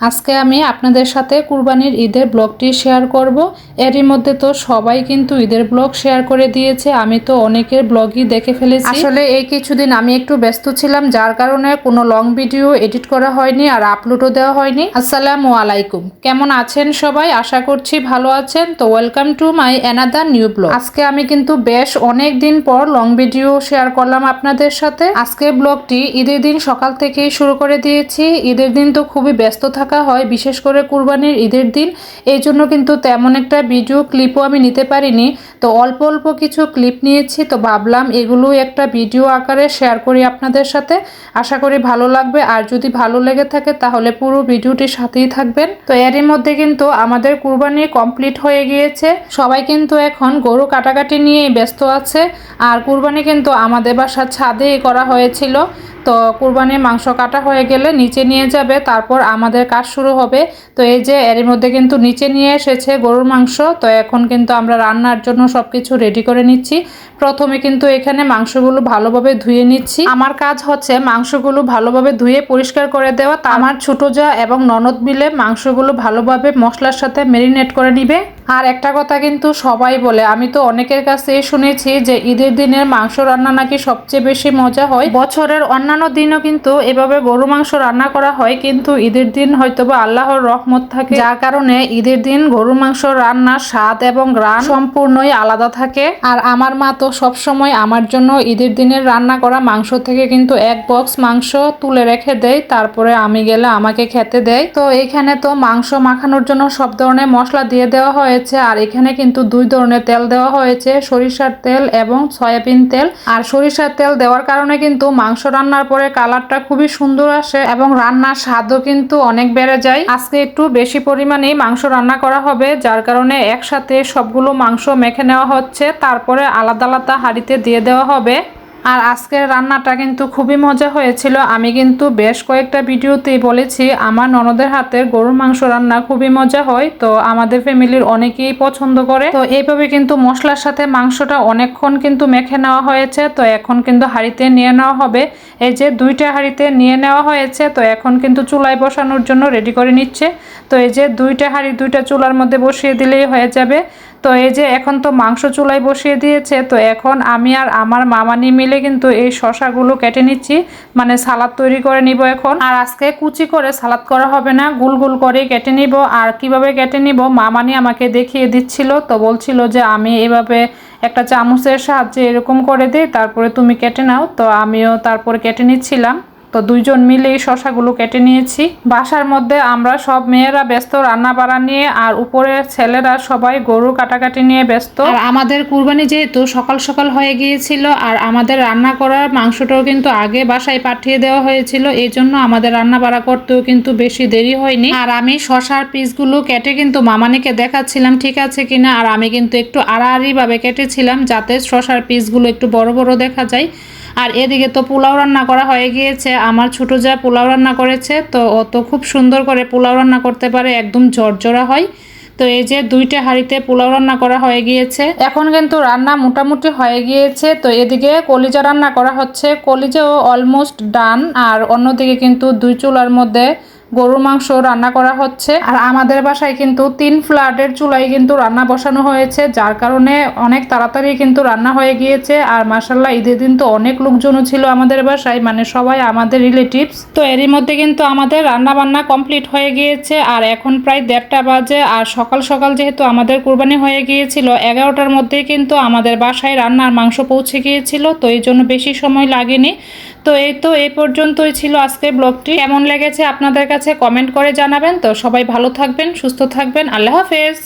আজকে আমি আপনাদের সাথে কুরবানির ঈদের ব্লগটি শেয়ার করব। এরই মধ্যে তো সবাই কিন্তু ঈদের ব্লগ শেয়ার করে দিয়েছে। আমি তো অনেকের ব্লগই দেখে ফেলেছি। আসলে এই কিছুদিন আমি একটু ব্যস্ত ছিলাম যার কারণে কোনো লং ভিডিও এডিট করা হয়নি আর আপলোডও দেওয়া হয়নি। আসসালামু আলাইকুম। কেমন আছেন সবাই? আশা করছি ভালো আছেন। তো welcome to my another new blog আজকে আমি কিন্তু বেশ অনেক দিন পর লং ভিডিও শেয়ার করলাম আপনাদের সাথে। আজকে ব্লগটি ঈদের দিন সকাল থেকেই শুরু করে দিয়েছি। ঈদের দিন তো খুবই ব্যস্ত থাকা হয়, বিশেষ করে কুরবানির ঈদের দিন। এই জন্য কিন্তু তেমন একটা ভিডিও ক্লিপও আমি নিতে পারিনি। তো অল্প অল্প কিছু ক্লিপ নিয়েছি, তো ভাবলাম এগুলো একটা ভিডিও আকারে শেয়ার করি আপনাদের সাথে। আশা করি ভালো লাগবে, আর যদি ভালো লেগে থাকে তাহলে পুরো ভিডিওটির সাথেই থাকবেন। তো এরই মধ্যে কিন্তু আমাদের কুরবানি কমপ্লিট হয়ে গিয়েছে। সবাই কিন্তু এখন গরু কাটাকাটি নিয়েই ব্যস্ত আছে। আর কুরবানি কিন্তু আমাদের বাসার ছাদেই করা হয়েছিল। তো কুরবানির মাংস কাটা হয়ে গেলে নিচে নিয়ে যাবে, তারপর আমাদের কাজ শুরু হবে। তো এই যে এর মধ্যে কিন্তু নিচে নিয়ে এসেছে গরুর মাংস, তো এখন কিন্তু আমরা রান্নার জন্য সব কিছু রেডি করে নিচ্ছি। প্রথমে কিন্তু এখানে মাংসগুলো ভালোভাবে ধুয়ে নিচ্ছি। আমার কাজ হচ্ছে মাংসগুলো ভালোভাবে ধুয়ে পরিষ্কার করে দেওয়া। আমার ছোট যা এবং ননদ মিলে মাংসগুলো ভালোভাবে মশলার সাথে মেরিনেট করে নিবে। আর একটা কথা কিন্তু সবাই বলে, আমি তো অনেকের কাছে শুনেছি যে ঈদের দিনের মাংস রান্না নাকি সবচেয়ে বেশি মজা হয়। বছরের অন্যান্য দিনও কিন্তু এভাবে গরু মাংস রান্না করা হয়, কিন্তু ঈদের দিন হয়তোবা আল্লাহর রহমত থাকে। যার কারণে ঈদের দিন গরু মাংস রান্নার স্বাদ এবং গ্রান সম্পূর্ণই আলাদা থাকে। আর আমার মা তো সবসময় আমার জন্য ঈদের দিনের রান্না করা মাংস থেকে কিন্তু এক বক্স মাংস তুলে রেখে দেয়, তারপরে আমি গেলে আমাকে খেতে দেয়। তো এখানে তো মাংস মাখানোর জন্য সব ধরনের মশলা দিয়ে দেওয়া হয়েছে, আর এখানে কিন্তু দুই ধরনের তেল দেওয়া হয়েছে, সরিষার তেল এবং সয়াবিন তেল। আর সরিষার তেল দেওয়ার কারণে কিন্তু মাংস রান্নার পরে কালারটা খুবই সুন্দর আসে এবং রান্নার স্বাদও কিন্তু অনেক বেড়ে যায়। আজকে একটু বেশি পরিমাণে মাংস রান্না করা হবে, যার কারণে একসাথে সবগুলো মাংস মেখে নেওয়া হচ্ছে। তারপরে আলাদা আলাদা হাঁড়িতে দিয়ে দেওয়া হবে। আর আজকের রান্নাটা কিন্তু খুবই মজা হয়েছিল। আমি কিন্তু বেশ কয়েকটা ভিডিওতেই বলেছি, আমার ননদের হাতের গরুর মাংস রান্না খুবই মজা হয়, তো আমাদের ফ্যামিলির অনেকেই পছন্দ করে। তো এইভাবে কিন্তু মশলার সাথে মাংসটা অনেকক্ষণ কিন্তু মেখে নেওয়া হয়েছে, তো এখন কিন্তু হাঁড়িতে নিয়ে নেওয়া হবে। এই যে দুইটা হাঁড়িতে নিয়ে নেওয়া হয়েছে, তো এখন কিন্তু চুলায় বসানোর জন্য রেডি করে নিচ্ছে। তো এই যে দুইটা হাঁড়ি দুইটা চুলার মধ্যে বসিয়ে দিলেই হয়ে যাবে। তো এই যে এখন তো মাংস চুলায় বসিয়ে দিয়েছে, তো এখন আমি আর আমার মামানি মিলে কিন্তু এই শশাগুলো কেটে নিচ্ছি। মানে সালাদ তৈরি করে নিব এখন। আর আজকে কুচি করে সালাদ করা হবে না, গুল গুল করে কেটে নিব। আর কীভাবে কেটে নিব মামানি আমাকে দেখিয়ে দিচ্ছিল, তো বলছিল যে আমি এভাবে একটা চামচের সাহায্যে এরকম করে দিই, তারপরে তুমি কেটে নাও। তো আমিও তারপরে কেটে নিচ্ছিলাম। তো দুইজন মিলে এই শশাগুলো কেটে নিয়েছি। বাসার মধ্যে আমরা সব মেয়েরা ব্যস্ত রান্না বাড়া নিয়ে আর উপরের ছেলেরা সবাই গরু কাটাকাটি নিয়ে ব্যস্ত। আর আমাদের কুরবানি যেহেতু সকাল সকাল হয়ে গিয়েছিল আর আমাদের রান্না করার মাংসটাও কিন্তু আগে বাসায় পাঠিয়ে দেওয়া হয়েছিল, এই জন্য আমাদের রান্না বাড়া করতেও কিন্তু বেশি দেরি হয়নি। আর আমি শশার পিসগুলো কেটে কিন্তু মামানিকে দেখাচ্ছিলাম, ঠিক আছে কিনা? আর আমি কিন্তু একটু আড়াআড়ি ভাবে কেটেছিলাম যাতে শশার পিসগুলো একটু বড় বড় দেখা যায়। আর এদিকে তো পোলাও রান্না করা হয়ে গিয়েছে। আমার ছোটো যা পোলাও রান্না করেছে, তো ও তো খুব সুন্দর করে পোলাও রান্না করতে পারে, একদম জর্জরা হয়। তো এই যে দুইটা হাঁড়িতে পোলাও রান্না করা হয়ে গিয়েছে। এখন কিন্তু রান্না মোটামুটি হয়ে গিয়েছে, তো এদিকে কলিজা রান্না করা হচ্ছে। কলিজাও অলমোস্ট ডান আর অন্যদিকে কিন্তু দুই চুলার মধ্যে গরুর মাংস রান্না করা হচ্ছে। আর আমাদের বাসায় কিন্তু তিন ফ্ল্যাটের চুলায় কিন্তু রান্না বসানো হয়েছে, যার কারণে অনেক তাড়াতাড়ি কিন্তু রান্না হয়ে গিয়েছে। আর মাসাল্লাহ ঈদের দিন তো অনেক লোকজনও ছিল আমাদের বাসায় মানে সবাই আমাদের রিলেটিভস তো এরই মধ্যে কিন্তু আমাদের রান্না বান্না কমপ্লিট হয়ে গিয়েছে, আর এখন প্রায় দেড়টা বাজে। আর সকাল সকাল যেহেতু আমাদের কোরবানি হয়ে গিয়েছিল, এগারোটার মধ্যেই কিন্তু আমাদের বাসায় রান্নার মাংস পৌঁছে গিয়েছিল, তো এই জন্য বেশি সময় লাগেনি। তো এই তো এই পর্যন্তই ছিল আজকের ব্লগটি। কেমন লেগেছে আপনাদের কাছে কমেন্ট করে জানাবেন। তো সবাই ভালো থাকবেন, সুস্থ থাকবেন। আল্লাহ হাফেজ।